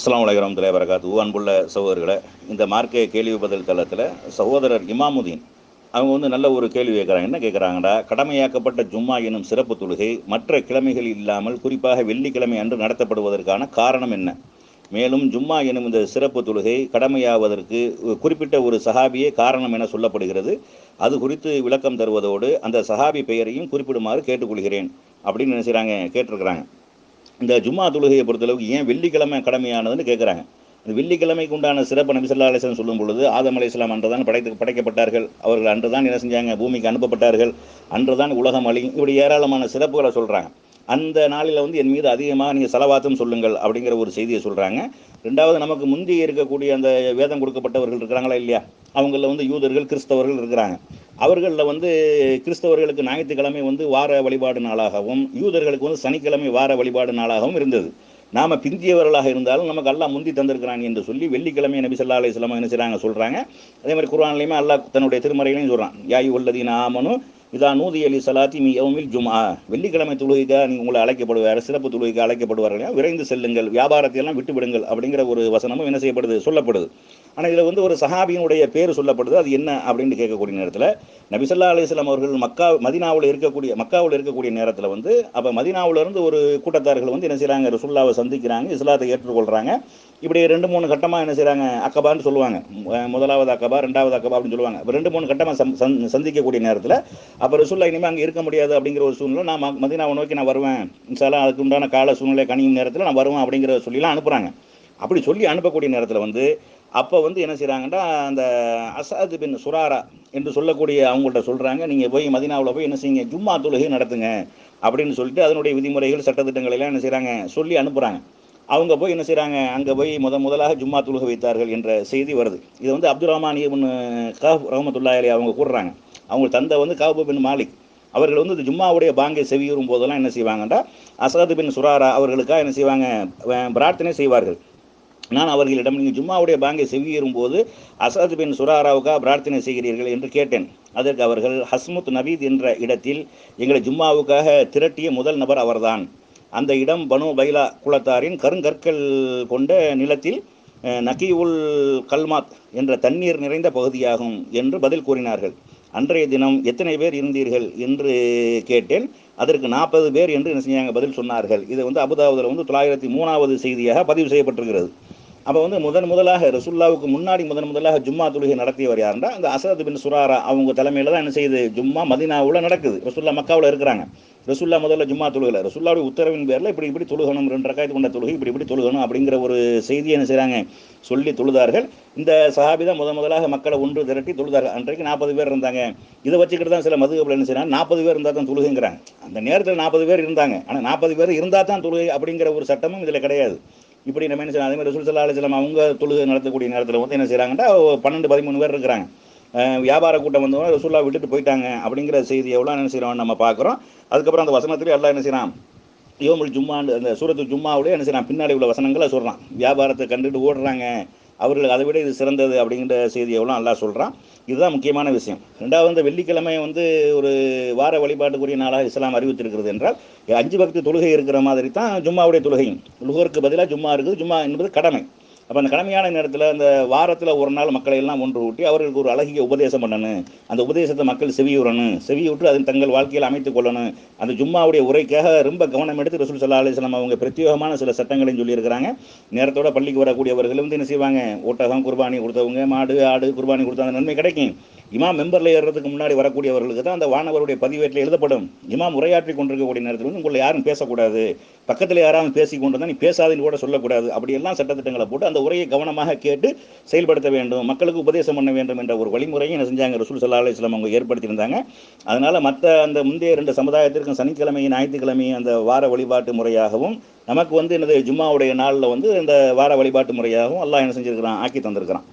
அஸ்லாம் வலைக்கம் வரமத்துல்லாஹி வரகாத்து அன்புள்ள சகோதரர்களை இந்த மார்க்கே கேள்வி பதில் தளத்தில் சகோதரர் இமாமுதீன் அவங்க வந்து நல்ல ஒரு கேள்வி கேட்குறாங்க. என்ன கேட்குறாங்கடா? கடமையாக்கப்பட்ட ஜும்மா எனும் சிறப்பு தொழுகை மற்ற கிழமைகள் இல்லாமல் குறிப்பாக வெள்ளிக்கிழமை அன்று நடத்தப்படுவதற்கான காரணம் என்ன? மேலும் ஜும்மா எனும் இந்த சிறப்பு தொழுகை கடமையாவதற்கு குறிப்பிட்ட ஒரு சஹாபியே காரணம் என சொல்லப்படுகிறது. அது குறித்து விளக்கம் தருவதோடு அந்த சஹாபி பெயரையும் குறிப்பிடுமாறு கேட்டுக்கொள்கிறேன் அப்படின்னு நினைச்சாங்க கேட்டிருக்கிறாங்க. இந்த ஜும்மா தொழுகையை பொறுத்தளவுக்கு ஏன் வெள்ளிக்கிழமை கடமையானதுன்னு கேட்குறாங்க இந்த வெள்ளிக்கிழமைக்கு உண்டான சிறப்பு நபி சொல்லா அலிஸ்லாம் சொல்லும் பொழுது ஆதம் அலி இஸ்லாம் அன்றுதான் படைத்து படைக்கப்பட்டார்கள். அவர்கள் அன்றுதான் என்ன செஞ்சாங்க? பூமிக்கு அனுப்பப்பட்டார்கள். அன்றுதான் உலகம் அழி இப்படி ஏராளமான சிறப்புகளை சொல்கிறாங்க அந்த நாளில் வந்து என் மீது அதிகமாக நீங்கள் செலவாத்தும் சொல்லுங்கள் அப்படிங்கிற ஒரு செய்தியை சொல்கிறாங்க ரெண்டாவது நமக்கு முந்தி இருக்கக்கூடிய அந்த வேதம் கொடுக்கப்பட்டவர்கள் இருக்கிறாங்களா இல்லையா? அவங்களில் வந்து யூதர்கள் கிறிஸ்தவர்கள் இருக்கிறாங்க. அவர்களில் வந்து கிறிஸ்தவர்களுக்கு ஞாயிற்றுக்கிழமை வந்து வார வழிபாடு நாளாகவும் யூதர்களுக்கு வந்து சனிக்கிழமை வார வழிபாடு நாளாகவும் இருந்தது. நாம் பிந்தியவர்களாக இருந்தாலும் நமக்கு அல்லாஹ் முந்தி தந்திருக்கிறான் என்று சொல்லி வெள்ளிக்கிழமை நபி சொல்லா அலி இஸ்லாம் என்ன செய்கிறாங்க சொல்கிறாங்க அதே மாதிரி குரான்லையுமே அல்லாஹ் தன்னுடைய திருமறையிலையும் சொல்கிறான் யாய் உள்ளதின் ஆமனும் இதா நூதி அலி சலாத்தி மீ யவுமில் ஜுமா வெள்ளிக்கிழமை தொழுகைக்காக நீங்கள் உங்களை அழைக்கப்படுவார் சிறப்பு தொழுகைக்கு அழைக்கப்படுவார்கள். விரைந்து செல்லுங்கள் வியாபாரத்தையெல்லாம் விட்டுவிடுங்கள் அப்படிங்கிற ஒரு வசனமும் என்ன செய்யப்படுது சொல்லப்படுது. ஆனால் இதில் வந்து ஒரு சஹாபியினுடைய பேர் சொல்லப்படுது. அது என்ன அப்படின்னு கேட்கக்கூடிய நேரத்தில் நபிசல்லா அலிஸ்லாம் அவர்கள் மக்கா மதினாவில் இருக்கக்கூடிய மக்காவில் இருக்கக்கூடிய நேரத்தில் வந்து அப்போ மதினாவிலிருந்து ஒரு கூட்டத்தார்கள் வந்து என்ன செய்கிறாங்க ரசுல்லாவை சந்திக்கிறாங்க இஸ்லாத்தை ஏற்றுக்கொள்கிறாங்க இப்படி ரெண்டு மூணு கட்டமாக என்ன செய்கிறாங்க அக்கபான்னு சொல்லுவாங்க. முதலாவது அக்கபா ரெண்டாவது அக்கபா அப்படின்னு சொல்லுவாங்க. ரெண்டு மூணு கட்டமாக சந்திக்கக்கூடிய நேரத்தில் அப்போ ரசுல்லா இனிமேல் அங்கே இருக்க முடியாது அப்படிங்கிற ஒரு சூழ்நிலை நான் மதினாவை நோக்கி நான் வருவேன். இன்சாலாம் அதுக்கு உண்டான கால சூழ்நிலை கணியும் நேரத்தில் நான் வருவேன் அப்படிங்கிற சொல்லிலாம் அனுப்புகிறாங்க அப்படி சொல்லி அனுப்பக்கூடிய நேரத்தில் வந்து அப்போ வந்து என்ன செய்கிறாங்கன்னா அந்த அசாது பின் சுராரா என்று சொல்லக்கூடிய அவங்கள்ட்ட சொல்கிறாங்க நீங்கள் போய் மதினாவில் போய் என்ன செய்யுங்க ஜும்மா தொழுகை நடத்துங்க அப்படின்னு சொல்லிட்டு அதனுடைய விதிமுறைகள் சட்டத்திட்டங்கள் எல்லாம் என்ன செய்கிறாங்க சொல்லி அனுப்புகிறாங்க அவங்க போய் என்ன செய்கிறாங்க அங்கே போய் முத முதலாக ஜும்மா தொழுகை வைத்தார்கள் என்ற செய்தி வருது. இது வந்து அப்துல் ரஹ்மான் இபின் காஃப் ரஹமத்துல்லா அலி அவங்க கூடுறாங்க அவங்க தந்தை வந்து காபு பின் மாலிக் அவர்கள் வந்து இந்த ஜும்மாவுடைய பாங்கை செவியூறும் போதெல்லாம் என்ன செய்வாங்கன்றா அசாது பின் சுராரா அவர்களுக்காக என்ன செய்வாங்க பிரார்த்தனை செய்வார்கள். நான் அவர்களிடம் நீங்கள் ஜும்மாவுடைய பாங்கை செவியேறும் போது அசாத் பின் சுராராவுக்காக பிரார்த்தனை செய்கிறீர்கள் என்று கேட்டேன். அதற்கு அவர்கள் ஹஸ்முத் நபீத் என்ற இடத்தில் எங்களை ஜும்மாவுக்காக திரட்டிய முதல் நபர் அவர்தான். அந்த இடம் பனு பைலா குலத்தாரின் கருங்கற்கள் கொண்ட நிலத்தில் நகிவுல் கல்மாத் என்ற தண்ணீர் நிறைந்த பகுதியாகும் என்று பதில் கூறினார்கள். அன்றைய தினம் எத்தனை பேர் இருந்தீர்கள் என்று கேட்டேன். அதற்கு நாற்பது பேர் என்று என்ன செஞ்சாங்க பதில் சொன்னார்கள். இது வந்து அபுதாபுதில் வந்து தொள்ளாயிரத்தி மூணாவது செய்தியாக பதிவு செய்யப்பட்டிருக்கிறது. அப்போ வந்து முதன் முதலாக ரசுல்லாவுக்கு முன்னாடி முதன் முதலாக ஜும்மா தொழுகை நடத்தியவர் யாருன்னா அந்த அசரத் பின் சுராரா அவங்க தலைமையில் தான் என்ன செய்யுது? ஜும்மா மதினாவில் நடக்குது. ரசுல்லா மக்காவில் இருக்கிறாங்க. ரசுல்லா முதல்ல ஜும்மா தொழுகலை. ரசுல்லாவுடைய உத்தரவின் பேரில் இப்படி இப்படி தொழுகணும் ரெண்டு ரக்காயத்து கொண்ட தொழுகை இப்படி இப்படி தொழுகணும் அப்படிங்கிற ஒரு செய்தியை என்ன செய்கிறாங்க சொல்லி தொழுதார்கள். இந்த சஹாபி தான் முத முதலாக மக்களை ஒன்று திரட்டி தொழுதார்கள். அன்றைக்கு நாற்பது பேர் இருந்தாங்க. இதை வச்சுக்கிட்டு தான் சில மதுகப்பில் என்ன செய்யறாங்க நாற்பது பேர் இருந்தால் தான் தொழுகைங்கிறாங்க. அந்த நேரத்தில் நாற்பது பேர் இருந்தாங்க. ஆனால் நாற்பது பேர் இருந்தால் தான் தொழுகை அப்படிங்கிற ஒரு சட்டமும் இதில் கிடையாது. இப்படி நம்ம என்ன செய்யலாம்? அதே மாதிரி ரசூல் சல்லா அலிஸ்லாம் அவங்க தொழுகை நடத்தக்கூடிய நேரத்தில் வந்து என்ன செய்கிறாங்கன்னா பன்னெண்டு பதிமூணு பேர் இருக்கிறாங்க. வியாபார கூட்டம் வந்தவங்க ரசூல்லா விட்டுட்டு போயிட்டாங்க அப்படிங்கிற செய்தி எவ்வளோ என்ன செய்கிறோம் நம்ம பார்க்குறோம். அதுக்கப்புறம் அந்த வசனத்திலே எல்லாம் என்ன செய்யறான் யோமுல் ஜும்மாண்டு அந்த சூரத்து ஜும்மாவுடைய என்ன செய்யறான் பின்னாடி உள்ள வசனங்களை சொல்கிறான் வியாபாரத்தை கண்டுட்டு ஓடுறாங்க. அவர்களுக்கு அதை விட இது சிறந்தது அப்படிங்கிற செய்தி எவ்வளோ நல்லா சொல்கிறான் இதுதான் முக்கியமான விஷயம். ரெண்டாவது இந்த வெள்ளிக்கிழமை வந்து ஒரு வார வழிபாட்டுக்குரிய நாளாக இஸ்லாம் அறிவித்திருக்கிறது என்றால் அஞ்சு பக்தி தொழுகை இருக்கிற மாதிரி தான் ஜும்மாவுடைய தொழுகையும். லுகருக்கு பதிலாக ஜும்மா இருக்குது. ஜும்மா என்பது கடமை. அப்போ அந்த கடமையான நேரத்தில் அந்த வாரத்தில் ஒரு நாள் மக்களை எல்லாம் ஒன்று ஊட்டி அவர்களுக்கு ஒரு அழகிய உபதேசம் பண்ணணும். அந்த உபதேசத்தை மக்கள் செவியுறணும். செவியுற்று அதன் தங்கள் வாழ்க்கையில் அமைத்துக் கொள்ளணும். அந்த ஜும்மாவுடைய உரைக்காக ரொம்ப கவனம் எடுத்து ரசூல் சல்லா அலிஸ்லாம் அவங்க பிரத்யேகமான சில சட்டங்களையும் சொல்லியிருக்கிறாங்க. நேரத்தோட பள்ளிக்கு வரக்கூடியவர்கள் வந்து என்ன செய்வாங்க? ஒட்டகம் குர்பானி கொடுத்தவங்க மாடு ஆடு குர்பானி கொடுத்த அந்த நன்மை கிடைக்கும். இமாம் மெம்பரில் ஏறுறதுக்கு முன்னாடி வரக்கூடியவர்களுக்கு தான் அந்த வானவருடைய பதிவேட்டில் எழுதப்படும். இமாம் உரையாற்றி கொண்டிருக்கக்கூடிய நேரத்தில் வந்து உங்களை யாரும் பேசக்கூடாது. பக்கத்தில் யாராவது பேசி கொண்டு நீ பேசாதுன்னு கூட சொல்லக்கூடாது. அப்படியெல்லாம் சட்டத்திட்டங்களை போட்டு அந்த உரையை கவனமாக கேட்டு செயல்படுத்த வேண்டும். மக்களுக்கு உபதேசம் பண்ண வேண்டும் என்ற ஒரு வழிமுறையும் என்ன செஞ்சாங்க ரசூல் சல்லா அலிஸ்லாம் அவங்க ஏற்படுத்தியிருந்தாங்க. அதனால் மற்ற அந்த முந்தைய ரெண்டு சமுதாயத்திற்கும் சனிக்கிழமை ஞாயிற்றுக்கிழமை அந்த வார வழிபாட்டு முறையாகவும் நமக்கு வந்து என்னது ஜும்மாவுடைய நாளில் வந்து இந்த வார வழிபாட்டு முறையாகவும் எல்லாம் என்ன செஞ்சிருக்கிறான்? ஆக்கி தந்திருக்கிறான்.